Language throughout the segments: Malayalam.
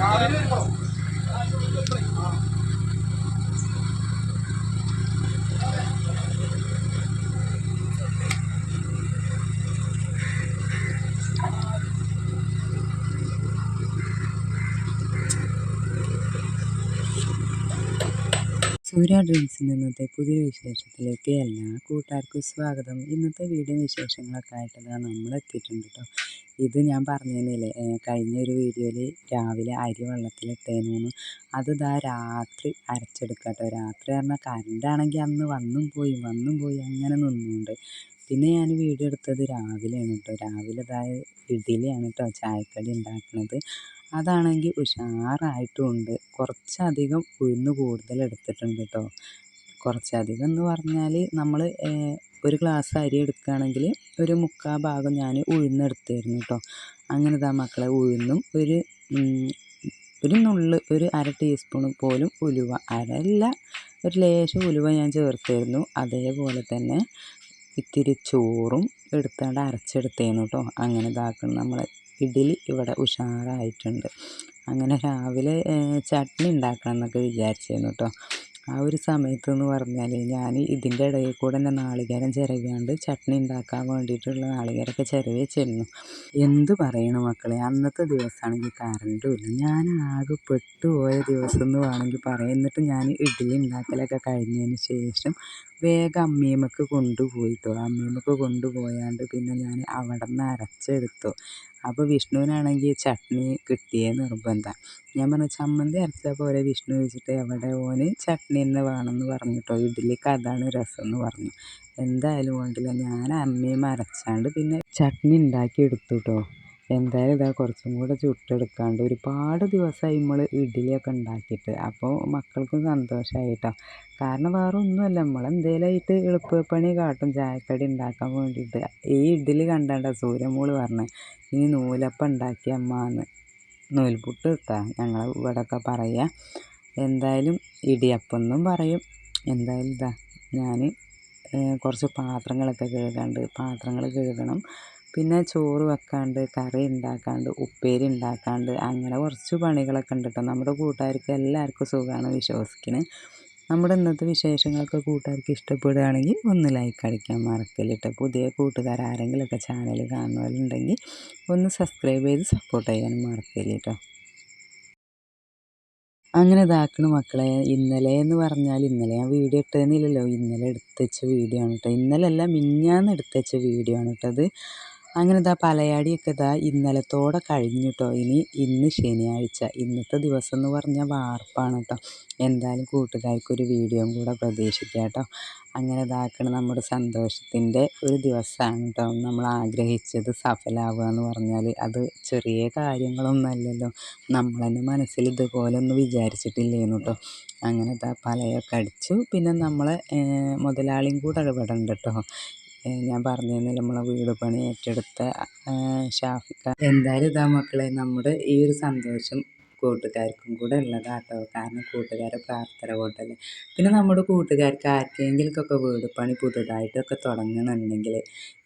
Caramba! സൂര്യ ഡ്രീംസിന്റെ ഇന്നത്തെ പുതിയ വിശേഷത്തിലേക്ക് എല്ലാ കൂട്ടുകാർക്കും സ്വാഗതം. ഇന്നത്തെ വീഡിയോ വിശേഷങ്ങളൊക്കെ ആയിട്ട് നമ്മൾ എത്തിയിട്ടുണ്ട് കേട്ടോ ഇത് ഞാൻ പറഞ്ഞിരുന്നില്ലേ കഴിഞ്ഞ ഒരു വീഡിയോയിൽ രാവിലെ അരി വെള്ളത്തിലിട്ടേന്നു അത് ഇതാ രാത്രി അരച്ചെടുക്കുക കേട്ടോ രാത്രി പറഞ്ഞാൽ കറണ്ടാണെങ്കിൽ അന്ന് വന്നും പോയി വന്നും പോയി അങ്ങനെ നിന്നുണ്ട്. പിന്നെ ഞാൻ വീഡിയോ എടുത്തത് രാവിലെയാണ് കേട്ടോ രാവിലെ ഇതായ ഇഡ്ഡലിയാണ് കേട്ടോ ചായക്കടി ഉണ്ടാക്കുന്നത്. അതാണെങ്കിൽ ഉഷാറായിട്ടുമുണ്ട് കുറച്ചധികം ഉഴുന്ന് കൂടുതൽ എടുത്തിട്ടുണ്ട് കേട്ടോ കുറച്ചധികം എന്ന് പറഞ്ഞാൽ നമ്മൾ ഒരു ഗ്ലാസ് അരി എടുക്കുകയാണെങ്കിൽ ഒരു മുക്കാൽ ഭാഗം ഞാൻ ഉഴുന്നെടുത്തായിരുന്നു കേട്ടോ അങ്ങനെ ഇതാ മക്കളെ ഉഴുന്നും ഒരു ഒരു നുള്ള് ഒരു അര ടീസ്പൂൺ പോലും ഉലുവ അരല്ല ഒരു ലേശം ഉലുവ ഞാൻ ചേർത്തായിരുന്നു അതേപോലെ തന്നെ ഇത്തിരി ചോറും എടുത്താണ്ട് അരച്ചെടുത്തേന്നു കേട്ടോ അങ്ങനെ ഇതാക്കണം നമ്മൾ ഇഡ്ഡലി ഇവിടെ ഉഷാറായിട്ടുണ്ട്. അങ്ങനെ രാവിലെ ചട്നി ഉണ്ടാക്കണം എന്നൊക്കെ വിചാരിച്ചിരുന്നു കേട്ടോ ആ ഒരു സമയത്ത് എന്ന് പറഞ്ഞാൽ ഞാൻ ഇതിന്റെ ഇടയിൽ കൂടെ തന്നെ നാളികേരം ചിരവിയാണ്ട് ചട്നി ഉണ്ടാക്കാൻ വേണ്ടിയിട്ടുള്ള നാളികേരമൊക്കെ ചിരവി വെച്ചിരുന്നു. എന്ത് പറയണം മക്കളെ? അന്നത്തെ ദിവസമാണെങ്കിൽ കറണ്ടും ഇല്ല. ഞാൻ ആകെ പെട്ടുപോയ ദിവസം എന്ന് വേണമെങ്കിൽ പറയാം. എന്നിട്ട് ഞാൻ ഇഡ്ഡലി ഉണ്ടാക്കലൊക്കെ കഴിഞ്ഞതിന് ശേഷം വേഗം അമ്മീമ്മക്ക് കൊണ്ടുപോയിട്ടോ? അമ്മീമ്മക്ക് കൊണ്ടുപോയാണ്ട് പിന്നെ ഞാൻ അവിടെ നിന്ന് അരച്ചെടുത്തു. അപ്പോൾ വിഷ്ണുവിനാണെങ്കിൽ ചട്നി കിട്ടിയേ നിർബന്ധം. ഞാൻ പറഞ്ഞു ചമ്മന്തി അരച്ചാൽ പോലെ വിഷ്ണു വെച്ചിട്ട് എവിടെ? ഓന് ചട്നി തന്നെ വേണമെന്ന് പറഞ്ഞിട്ടോ. ഇഡ്ഡലിക്ക് അതാണ് രസം എന്ന് പറഞ്ഞു. എന്തായാലും വേണ്ടില്ല. ഞാൻ അമ്മയും അരച്ചാണ്ട് പിന്നെ ചട്നി ഉണ്ടാക്കി എടുത്തു കേട്ടോ എന്തായാലും ഇതാ കുറച്ചും കൂടെ ചുട്ടെടുക്കാണ്ട് ഒരുപാട് ദിവസമായി നമ്മൾ ഇഡ്ഡലിയൊക്കെ ഉണ്ടാക്കിയിട്ട്. അപ്പോൾ മക്കൾക്കും സന്തോഷമായി കേട്ടോ കാരണം വേറെ ഒന്നുമല്ല നമ്മൾ എന്തേലായിട്ട് എളുപ്പപ്പണി കാട്ടും ചായക്കടി ഉണ്ടാക്കാൻ വേണ്ടിയിട്ട്. ഈ ഇഡ്ഡലി കണ്ടാണ്ട സൂര്യമോൾ പറഞ്ഞത് ഇനി നൂലപ്പം ഉണ്ടാക്കിയ അമ്മ എന്ന് നൂൽപുട്ട് കിട്ടാ ഞങ്ങൾ ഇവിടെയൊക്കെ പറയുക എന്തായാലും ഇടിയപ്പം എന്നും പറയും. എന്തായാലും ഇതാ ഞാൻ കുറച്ച് പാത്രങ്ങളൊക്കെ കഴുകാണ്ട് പാത്രങ്ങൾ കഴുകണം. പിന്നെ ചോറ് വെക്കാണ്ട് കറി ഉണ്ടാക്കാണ്ട് ഉപ്പേരി ഉണ്ടാക്കാണ്ട് അങ്ങനെ കുറച്ച് പണികളൊക്കെ ഉണ്ട് കേട്ടോ നമ്മുടെ കൂട്ടുകാർക്ക് എല്ലാവർക്കും സുഖമാണ് വിശ്വസിക്കുന്നത് നമ്മുടെ ഇന്നത്തെ വിശേഷങ്ങളൊക്കെ കൂട്ടുകാർക്ക് ഇഷ്ടപ്പെടുകയാണെങ്കിൽ ഒന്ന് ലൈക്ക് അടിക്കാൻ മറക്കല്ലിട്ടോ പുതിയ കൂട്ടുകാർ ആരെങ്കിലുമൊക്കെ ചാനൽ കാണുന്നവരുണ്ടെങ്കിൽ ഒന്ന് സബ്സ്ക്രൈബ് ചെയ്ത് സപ്പോർട്ട് ചെയ്യാനും മറക്കല്ലേ കേട്ടോ അങ്ങനെ ഇതാക്കണ മക്കളെ. ഇന്നലെ എന്ന് പറഞ്ഞാൽ ഇന്നലെ ഞാൻ വീഡിയോ ഇട്ടതെന്നില്ലല്ലോ ഇന്നലെ എടുത്തുവെച്ച വീഡിയോ ആണ് കേട്ടോ ഇന്നലെ അല്ല മിനിഞ്ഞാന്ന് എടുത്തുവെച്ച വീഡിയോ ആണ് കേട്ടോ അത്. അങ്ങനെ ഇതാ പലയാടിയൊക്കെ ഇതാ ഇന്നലത്തോടെ കഴിഞ്ഞു കേട്ടോ ഇനി ഇന്ന് ശനിയാഴ്ച ഇന്നത്തെ ദിവസം എന്ന് പറഞ്ഞാൽ വാർപ്പാണ് കേട്ടോ എന്തായാലും കൂട്ടുകാർക്കൊരു വീഡിയോയും കൂടെ പ്രതീക്ഷിക്കാം കേട്ടോ അങ്ങനെ ഇതാക്കണം നമ്മുടെ സന്തോഷത്തിന്റെ ഒരു ദിവസമാണ് കേട്ടോ നമ്മൾ ആഗ്രഹിച്ചത് സഫലമാവുക എന്ന് പറഞ്ഞാൽ അത് ചെറിയ കാര്യങ്ങളൊന്നുമല്ലല്ലോ നമ്മൾ തന്നെ മനസ്സിൽ ഇതുപോലെ ഒന്നും വിചാരിച്ചിട്ടില്ലേന്നു കേട്ടോ അങ്ങനെ ഇതാ പലയൊക്കെ അടിച്ചു. പിന്നെ നമ്മളെ മുതലാളിയും കൂടെ ഇടപെടണ്ട കേട്ടോ ഞാൻ പറഞ്ഞിരുന്നില്ല നമ്മളെ വീട് പണി ഏറ്റെടുത്ത ഷാഫിക്ക എന്തായാലും ഇതാ മക്കളെ നമ്മുടെ ഈ ഒരു സന്തോഷം കൂട്ടുകാർക്കും കൂടെ ഉള്ളതാട്ടോ. കാരണം കൂട്ടുകാരെ പ്രാർത്ഥന കൊണ്ടല്ലേ. പിന്നെ നമ്മുടെ കൂട്ടുകാർക്ക് ആർക്കെങ്കിലുമൊക്കെ വീട് പണി പുതുതായിട്ടൊക്കെ തുടങ്ങണമെന്നുണ്ടെങ്കിൽ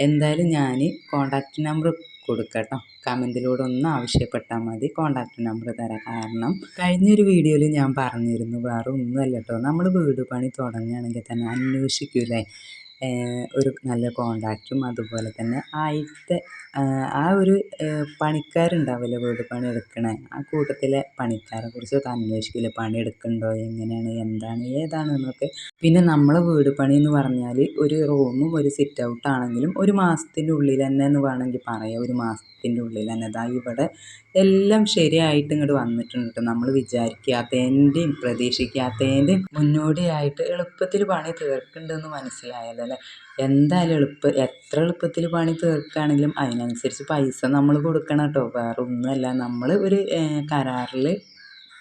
എന്തായാലും ഞാൻ കോണ്ടാക്റ്റ് നമ്പർ കൊടുക്കട്ടോ. കമന്റിലൂടെ ഒന്ന് ആവശ്യപ്പെട്ടാൽ മതി. കോണ്ടാക്ട് നമ്പർ തരാം. കാരണം കഴിഞ്ഞൊരു വീഡിയോയിൽ ഞാൻ പറഞ്ഞിരുന്നു വേറെ ഒന്നുമല്ല കേട്ടോ. നമ്മൾ വീട് പണി തുടങ്ങുകയാണെങ്കിൽ തന്നെ അന്വേഷിക്കൂലേ ഒരു നല്ല കോണ്ടാക്റ്റും അതുപോലെ തന്നെ ആദ്യത്തെ ആ ഒരു പണിക്കാരുണ്ടാവുമല്ലോ വീട് പണി എടുക്കണ? ആ കൂട്ടത്തിലെ പണിക്കാരെ കുറിച്ചൊക്കെ അന്വേഷിക്കില്ലേ? പണി എടുക്കുന്നുണ്ടോ എങ്ങനെയാണ്? എന്താണ്? ഏതാണ്? എന്നൊക്കെ. പിന്നെ നമ്മൾ വീട് പണി എന്ന് പറഞ്ഞാൽ ഒരു റൂമും ഒരു സിറ്റ് ഔട്ട് ആണെങ്കിലും ഒരു മാസത്തിന്റെ ഉള്ളിൽ തന്നെ എന്ന് വേണമെങ്കിൽ പറയാം. ഒരു മാസത്തിന്റെ ഉള്ളിൽ തന്നെ. ദാ ഇവിടെ എല്ലാം ശരിയായിട്ട് ഇങ്ങോട്ട് വന്നിട്ടുണ്ട് നമ്മൾ വിചാരിക്കാത്തതിന്റെയും പ്രതീക്ഷിക്കാത്തതിന്റെയും മുന്നോടിയായിട്ട് എളുപ്പത്തിൽ പണി തീർക്കുന്നുണ്ടെന്ന് മനസ്സിലായല്ലോ എന്തായാലും എളുപ്പം എത്ര എളുപ്പത്തിൽ പണി തീർക്കുകയാണെങ്കിലും അതിനനുസരിച്ച് പൈസ നമ്മൾ കൊടുക്കണം കേട്ടോ വേറെ ഒന്നുമല്ല നമ്മൾ ഒരു കരാറിൽ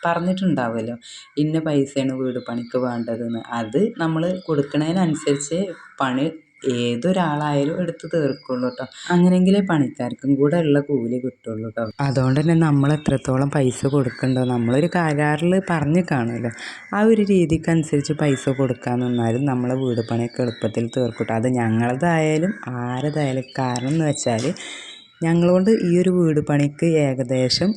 പറഞ്ഞിട്ടുണ്ടാവുമല്ലോ ഇന്ന പൈസയാണ് വീട് പണിക്ക് വേണ്ടതെന്ന്. അത് നമ്മൾ കൊടുക്കുന്നതിനനുസരിച്ച് പണി ഏതൊരാളായാലും എടുത്തു തീർക്കുള്ളൂ കേട്ടോ അങ്ങനെയെങ്കിലേ പണിക്കാർക്കും കൂടെ ഉള്ള കൂലി കിട്ടുള്ളൂ കേട്ടോ അതുകൊണ്ട് തന്നെ നമ്മൾ എത്രത്തോളം പൈസ കൊടുക്കണ്ടോ നമ്മളൊരു കരാറിൽ പറഞ്ഞു കാണുമല്ലോ. ആ ഒരു രീതിക്കനുസരിച്ച് പൈസ കൊടുക്കാൻ നിന്നാലും നമ്മളെ വീട് പണിയൊക്കെ എളുപ്പത്തിൽ തീർക്കട്ടോ അത് ഞങ്ങളതായാലും ആരതായാലും കാരണം എന്ന് വെച്ചാൽ ഞങ്ങളുകൊണ്ട് ഈ ഒരു വീട് പണിക്ക് ഏകദേശം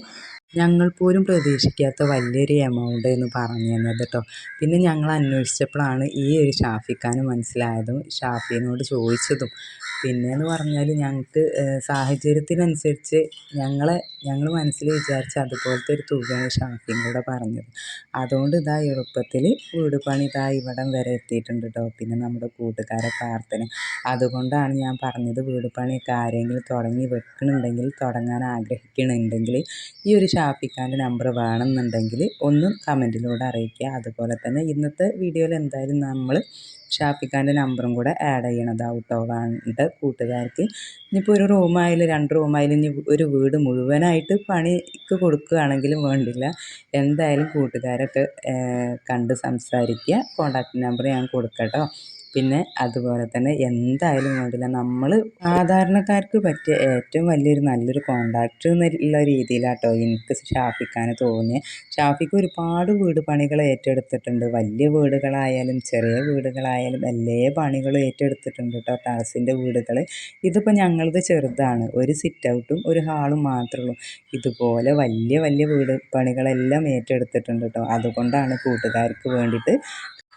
ഞങ്ങൾ പോലും പ്രതീക്ഷിക്കാത്ത വലിയൊരു എമൗണ്ട് എന്ന് പറഞ്ഞു തന്നത് കേട്ടോ പിന്നെ ഞങ്ങൾ അന്വേഷിച്ചപ്പോഴാണ് ഈ ഒരു ഷാഫിക്കാന് മനസ്സിലായതും ഷാഫിനോട് ചോദിച്ചതും പിന്നെയെന്ന് പറഞ്ഞാൽ ഞങ്ങൾക്ക് സാഹചര്യത്തിനനുസരിച്ച് ഞങ്ങളെ ഞങ്ങൾ മനസ്സിൽ വിചാരിച്ച അതുപോലത്തെ ഒരു തുകയാണ് ഷാഫിയും കൂടെ പറഞ്ഞത്. അതുകൊണ്ട് ഇതാ എളുപ്പത്തിൽ വീട് പണി ഇതാ ഇവിടം വരെ എത്തിയിട്ടുണ്ട് കേട്ടോ പിന്നെ നമ്മുടെ കൂട്ടുകാരെ പ്രാർത്ഥന. അതുകൊണ്ടാണ് ഞാൻ പറഞ്ഞത് വീട് പണിയൊക്കെ ആരെങ്കിലും തുടങ്ങി വെക്കണമെന്നുണ്ടെങ്കിൽ തുടങ്ങാൻ ആഗ്രഹിക്കണമെന്നുണ്ടെങ്കിൽ ഈ ഒരു ഷാഫിക്കാന്റെ നമ്പർ വേണമെന്നുണ്ടെങ്കിൽ ഒന്ന് കമന്റിലൂടെ അറിയിക്കുക. അതുപോലെ തന്നെ ഇന്നത്തെ വീഡിയോയിൽ എന്തായാലും നമ്മൾ ഷാഫിക്കാന്റെ നമ്പറും കൂടെ ആഡ് ചെയ്യണതാവും കേട്ടോ വേണ്ട കൂട്ടുകാർക്ക്. ഇനിയിപ്പോൾ ഒരു റൂമായാലും രണ്ട് റൂമായാലും ഇനി ഒരു വീട് മുഴുവനായിട്ട് പണിക്ക് കൊടുക്കുകയാണെങ്കിലും വേണ്ടില്ല. എന്തായാലും കൂട്ടുകാരൊക്കെ കണ്ട് സംസാരിക്കുക. കോൺടാക്ട് നമ്പർ ഞാൻ കൊടുക്കാം കേട്ടോ പിന്നെ അതുപോലെ തന്നെ എന്തായാലും വേണ്ടില്ല. നമ്മൾ സാധാരണക്കാർക്ക് പറ്റിയ ഏറ്റവും വലിയൊരു നല്ലൊരു കോണ്ടാക്റ്റ് എന്നുള്ള രീതിയിലാട്ടോ എനിക്ക് ഷാഫിക്കാന് തോന്നിയത് ഷാഫിക്ക് ഒരുപാട് വീട് പണികൾ ഏറ്റെടുത്തിട്ടുണ്ട്. വലിയ വീടുകളായാലും ചെറിയ വീടുകളായാലും എല്ലാ പണികളും ഏറ്റെടുത്തിട്ടുണ്ട് കേട്ടോ ടെറസിന്റെ വീടുകൾ ഇതിപ്പോൾ ഞങ്ങളത് ചെറുതാണ്. ഒരു സിറ്റ് ഔട്ടും ഒരു ഹാളും മാത്രമേ ഉള്ളൂ. ഇതുപോലെ വലിയ വലിയ വീട് പണികളെല്ലാം ഏറ്റെടുത്തിട്ടുണ്ട് കേട്ടോ അതുകൊണ്ടാണ് കൂട്ടുകാർക്ക് വേണ്ടിയിട്ട്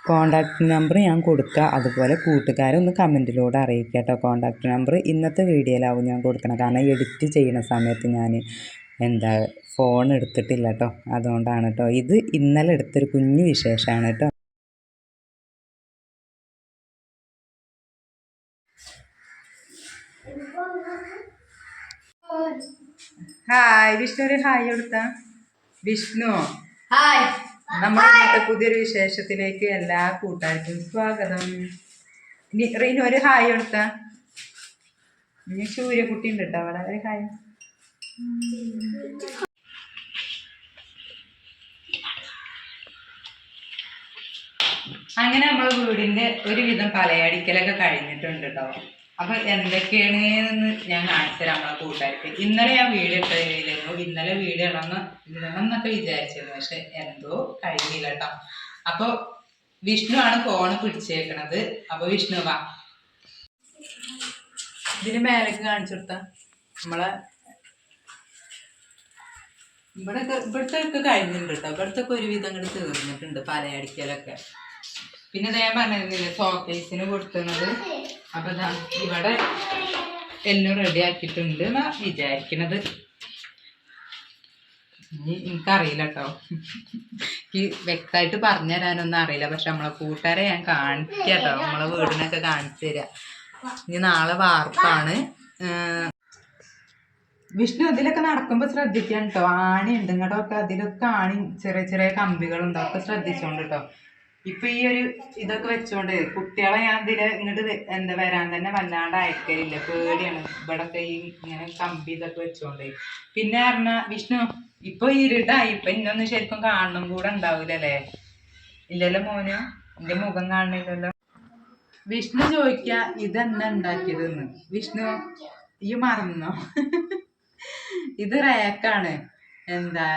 കോണ്ടാക്ട് നമ്പർ ഞാൻ കൊടുക്കുക. അതുപോലെ കൂട്ടുകാരെ ഒന്ന് കമന്റിലൂടെ അറിയിക്കുക കേട്ടോ. കോണ്ടാക്ട് നമ്പർ ഇന്നത്തെ വീഡിയോയിലാവും ഞാൻ കൊടുക്കണം കാരണം എഡിറ്റ് ചെയ്യുന്ന സമയത്ത് ഞാൻ എന്താ ഫോൺ എടുത്തിട്ടില്ല കേട്ടോ. അതുകൊണ്ടാണ് കേട്ടോ. ഇത് ഇന്നലെ എടുത്തൊരു കുഞ്ഞു വിശേഷമാണ് കേട്ടോ. ഹായ് വിഷ്ണു ഒരു ഹായ് കൊടുത്ത. വിഷ്ണു. ഹായ് നമ്മുടെ ഇന്നത്തെ പുതിയൊരു വിശേഷത്തിലേക്ക് എല്ലാ കൂട്ടുകാർക്കും സ്വാഗതം. റീനു ഒരു ഹായ് കൊടുത്ത. ഇനി സൂര്യകുട്ടി ഉണ്ട് കേട്ടോ അവിടെ. ഒരു ഹായ്. അങ്ങനെ നമ്മളെ വീടിന്റെ ഒരുവിധം പലയടിക്കലൊക്കെ കഴിഞ്ഞിട്ടുണ്ട് കേട്ടോ. അപ്പൊ എന്തൊക്കെയാണ് ഞാൻ കാണിച്ചു തരാം നമ്മളെ കൂട്ടുകാർക്ക്. ഇന്നലെ ഞാൻ വീഡിയോ ഇട്ടിരുന്നു ഇന്നലെ വീഡിയോ ഇടണം ഇടണം എന്നൊക്കെ വിചാരിച്ചിരുന്നു. പക്ഷെ എന്തോ കഴിഞ്ഞില്ല കേട്ടോ. അപ്പൊ വിഷ്ണു ആണ് ഫോണ് പിടിച്ചേക്കണത്. അപ്പൊ വിഷ്ണു വാ. ഇതിന് മേലേക്ക് കാണിച്ചു കൊടുത്ത. നമ്മളെ ഇവിടെ ഇവിടുത്തെ ഒക്കെ കഴിഞ്ഞിട്ടുണ്ട് കേട്ടോ. ഇവിടുത്തെ ഒക്കെ ഒരുവിധം അങ്ങോട്ട് തീർന്നിട്ടുണ്ട് പലയടിക്കലൊക്കെ. പിന്നെ ഞാൻ പറഞ്ഞിരുന്നില്ലേ ഷോക്കേസിന് കൊടുക്കുന്നത് അപ്പൊ ഞാൻ ഇവിടെ എല്ലാം റെഡി ആക്കിയിട്ടുണ്ട് എന്നാ വിചാരിക്കണത്. ഇനി എനിക്കറിയില്ല കേട്ടോ വ്യക്തമായിട്ട് പറഞ്ഞു തരാനൊന്നും അറിയില്ല. പക്ഷെ നമ്മളെ കൂട്ടുകാരെ ഞാൻ കാണിക്കാം കേട്ടോ നമ്മളെ വീടിനൊക്കെ കാണിച്ചു തരാം. ഇനി നാളെ വാർപ്പാണ്. വിഷ്ണു അതിലൊക്കെ നടക്കുമ്പോൾ ശ്രദ്ധിക്കാൻ കേട്ടോ ആണി ഉണ്ട് ഇങ്ങോട്ടൊക്കെ അതിലൊക്കെ ആണി ചെറിയ ചെറിയ കമ്പികളുണ്ട്. അതൊക്കെ ശ്രദ്ധിച്ചോണ്ട് കേട്ടോ ഇപ്പൊ ഈ ഒരു ഇതൊക്കെ വെച്ചോണ്ട് കുട്ടികളെ ഞാൻ ഇതിൽ ഇങ്ങോട്ട് എന്താ വരാൻ തന്നെ വല്ലാണ്ട് അയക്കലില്ല. പേടിയാണ്. ഇവിടൊക്കെ ഈ ഇങ്ങനെ കമ്പി ഇതൊക്കെ വെച്ചോണ്ട്. പിന്നെ പറഞ്ഞ വിഷ്ണു ഇപ്പൊ ഇരുട്ടായി ഇപ്പൊ ഇന്നൊന്നും ശരിക്കും കാണണം കൂടെ ഉണ്ടാവൂലല്ലേ? ഇല്ലല്ലോ മോന്? എന്റെ മുഖം കാണണില്ലല്ലോ. വിഷ്ണു ചോദിക്ക ഇതെന്നെ ഉണ്ടാക്കിയതെന്ന് വിഷ്ണു ഈ മറന്നോ? ഇത് റേക്കാണ്. എന്താ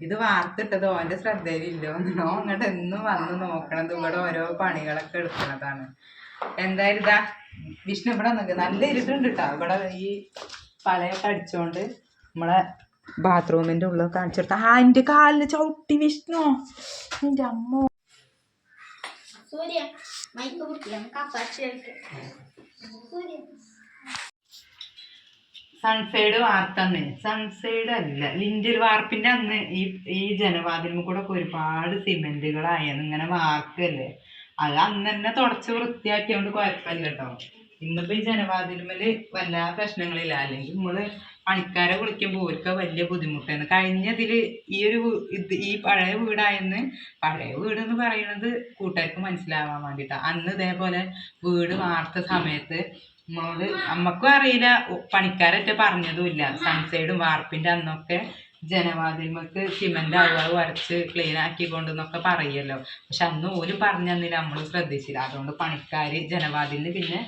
ഇത് വാർത്തിട്ടത് ഓന്റെ ശ്രദ്ധയിലില്ലോ. എന്നോ അങ്ങോട്ട് എന്നും വന്ന് നോക്കണത് ഇവിടെ ഓരോ പണികളൊക്കെ എടുക്കണതാണ് എന്തായാലും ഇതാ വിഷ്ണു ഇവിടെ നിൽക്കുക നല്ല ഇരുട്ടുണ്ട് കേട്ടോ ഇവിടെ ഈ പലയൊക്കെ അടിച്ചോണ്ട് നമ്മളെ ബാത്റൂമിന്റെ ഉള്ളിൽ കാണിച്ചെടുത്ത ആ എന്റെ കാലിന് ചവിട്ടി വിഷ്ണു. എന്റെ അമ്മ. സൂര്യ മൈക്ക് സൂര്യ. സൺസൈഡ് വാർത്തന്ന്. സൺസൈഡ് അല്ല. ലിൻഡൽ വാർപ്പിന്റെ അന്ന് ഈ ഈ ജനവാതിലും കൂടെ ഒക്കെ ഒരുപാട് സിമെന്റുകളായെന്ന് ഇങ്ങനെ വാർക്കല്ലേ അത് അന്ന് തന്നെ തുടച്ച് വൃത്തിയാക്കിയോണ്ട് കുഴപ്പമില്ല കേട്ടോ. ഇന്നിപ്പോ ഈ ജനവാതിലുമ്മൽ വല്ല പ്രശ്നങ്ങളില്ല. അല്ലെങ്കിൽ നമ്മൾ പണിക്കാരെ വിളിക്കുമ്പോൾ ഓർക്ക് വലിയ ബുദ്ധിമുട്ടാണ്. കഴിഞ്ഞതിൽ ഈ ഒരു ഈ പഴയ വീടായെന്ന് പഴയ വീട് എന്ന് പറയുന്നത് കൂട്ടുകാർക്ക് മനസ്സിലാവാൻ വേണ്ടിട്ടാ അന്ന് ഇതേപോലെ വീട് വാർത്ത സമയത്ത് നമ്മളോട് നമ്മക്കും അറിയില്ല. പണിക്കാരൊക്കെ പറഞ്ഞതും പറഞ്ഞതുമില്ല. സൺസൈഡും വാർപ്പിന്റെ അന്നൊക്കെ ജനവാതിൽമക്ക് സിമന്റ് അളവ് വരച്ച് ക്ലീൻ ആക്കിക്കൊണ്ടെന്നൊക്കെ പറയുമല്ലോ പക്ഷെ അന്ന് ഓരും പറഞ്ഞു തന്നില്ല നമ്മൾ ശ്രദ്ധിച്ചില്ല. അതുകൊണ്ട് പണിക്കാര് ജനവാതിലിന് പിന്നെ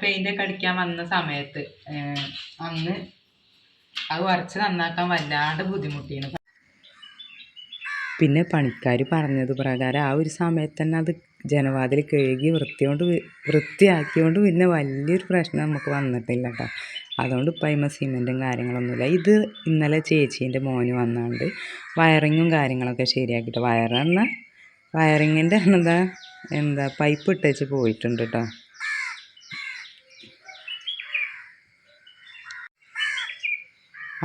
പെയിന്റ് ഒക്കെ അടിക്കാൻ വന്ന സമയത്ത് അന്ന് അത് വരച്ച് നന്നാക്കാൻ വല്ലാണ്ട് ബുദ്ധിമുട്ടിയാണ് പിന്നെ പണിക്കാർ പറഞ്ഞത് പ്രകാരം ആ ഒരു സമയത്ത് തന്നെ അത് ജനവാതിൽ കഴുകി വൃത്തിയോണ്ട് വൃത്തിയാക്കിയോണ്ട് പിന്നെ വലിയൊരു പ്രശ്നം നമുക്ക് വന്നിട്ടില്ല കേട്ടോ അതുകൊണ്ട് ഇപ്പം അതിമ സിമെന്റും കാര്യങ്ങളൊന്നുമില്ല ഇത് ഇന്നലെ ചേച്ചീന്റെ മോന് വന്നാണ്ട് വയറിങ്ങും കാര്യങ്ങളൊക്കെ ശരിയാക്കിയിട്ട് വയറെന്ന വയറിങ്ങിന്റെ എന്താ എന്താ പൈപ്പ് ഇട്ടേച്ച് പോയിട്ടുണ്ട് കേട്ടോ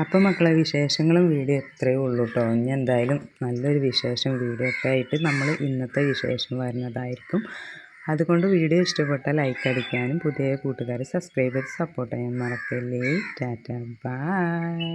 അപ്പം മക്കളെ വിശേഷങ്ങളും വീഡിയോ എത്രയേ ഉള്ളൂ കേട്ടോ ഇനി എന്തായാലും നല്ലൊരു വിശേഷം വീഡിയോ ഒക്കെ ആയിട്ട് നമ്മൾ ഇന്നത്തെ വിശേഷം വരുന്നതായിരിക്കും. അതുകൊണ്ട് വീഡിയോ ഇഷ്ടപ്പെട്ടാൽ ലൈക്ക് അടിക്കാനും പുതിയ കൂട്ടുകാരെ സബ്സ്ക്രൈബ് ചെയ്ത് സപ്പോർട്ട് ചെയ്യാൻ മറക്കല്ലേ. ടാറ്റ ബൈ